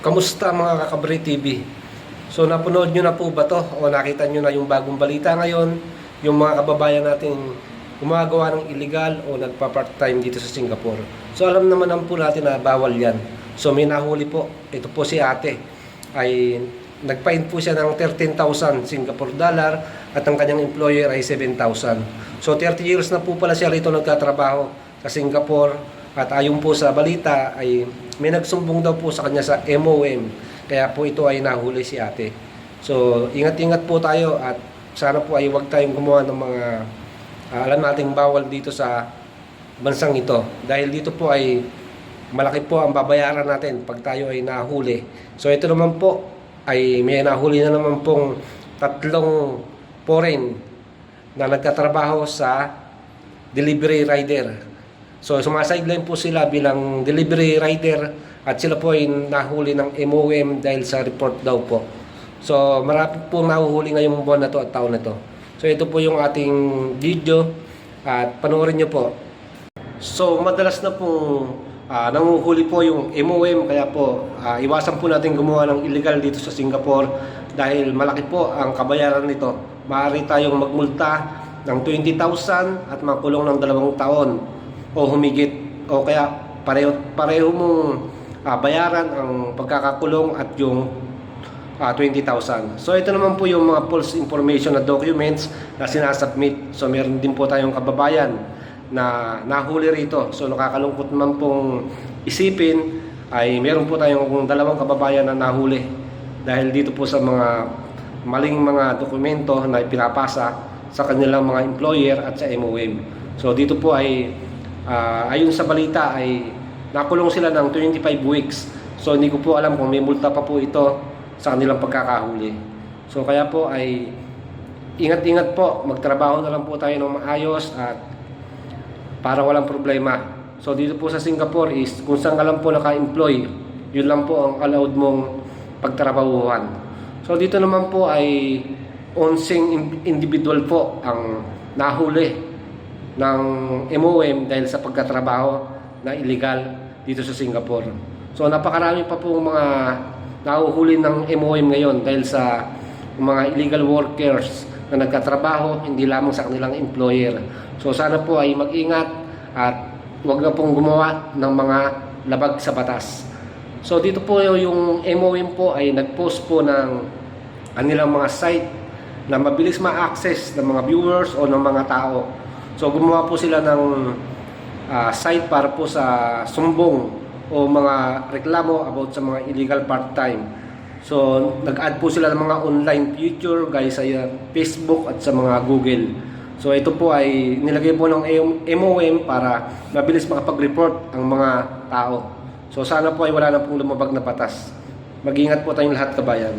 Kamusta mga kakabri TV? So napanood nyo na po ba to? O nakita nyo na yung bagong balita ngayon? Yung mga kababayan natin gumagawa ng illegal o nagpa-part-time dito sa Singapore. So alam naman naman po natin na bawal yan. So may nahuli po. Ito po si ate. Ay nagpain po siya ng 13,000 Singapore dollar at ang kanyang employer ay 7,000. So 30 years na po pala siya rito nagtatrabaho sa Singapore at ayon po sa balita ay may nagsumbong daw po sa kanya sa MOM. Kaya po ito ay nahuli si ate. So ingat-ingat po tayo at sana po ay huwag tayong gumawa ng mga ah, alam nating bawal dito sa bansang ito. Dahil dito po ay malaki po ang babayaran natin pag tayo ay nahuli. So ito naman po ay may nahuli na naman pong tatlong foreign na nagtatrabaho sa delivery rider. So sumasideline po sila bilang delivery rider at sila po ay nahuli ng MOM dahil sa report daw po. So marami po nahuhuli ngayong buwan na to at taon na to. So ito po yung ating video at panoorin nyo po. So madalas na pong ah, nanguhuli po yung MOM kaya po ah, iwasan po natin gumawa ng illegal dito sa Singapore dahil malaki po ang kabayaran nito. Maaari tayong magmulta ng 20,000 at makulong ng dalawang taon o humigit o kaya pareho pareho mong ah, bayaran ang pagkakakulong at yung ah, 20,000. So ito naman po yung mga false information na documents na sinasubmit. So meron din po tayong kababayan na nahuli rito. So nakakalungkot naman pong isipin ay meron po tayong dalawang kababayan na nahuli dahil dito po sa mga maling mga dokumento na ipinapasa sa kanilang mga employer at sa MOM. So dito po ay ah, ayon sa balita ay nakulong sila ng 25 weeks. So hindi ko po alam kung may multa pa po ito sa kanilang pagkakahuli. So kaya po ay ingat-ingat po, magtrabaho na lang po tayo ng maayos at para walang problema. So dito po sa Singapore is kung saan ka lang po naka-employ, yun lang po ang allowed mong pagtrabahuhan. So dito naman po ay onsing in- individual po ang nahuli ng MOM dahil sa pagkatrabaho na illegal dito sa Singapore. So napakarami pa po mga nahuhuli ng MOM ngayon dahil sa mga illegal workers na nagkatrabaho hindi lamang sa kanilang employer. So sana po ay mag-ingat at huwag na pong gumawa ng mga labag sa batas. So dito po yung MOM po ay nag-post po ng kanilang mga site na mabilis ma-access ng mga viewers o ng mga tao. So gumawa po sila ng ah, site para po sa sumbong o mga reklamo about sa mga illegal part-time. So nag-add po sila ng mga online feature guys sa uh, Facebook at sa mga Google. So ito po ay nilagay po ng MOM para mabilis makapag-report ang mga tao. So sana po ay wala na pong lumabag na patas. Mag-ingat po tayong lahat kabayan.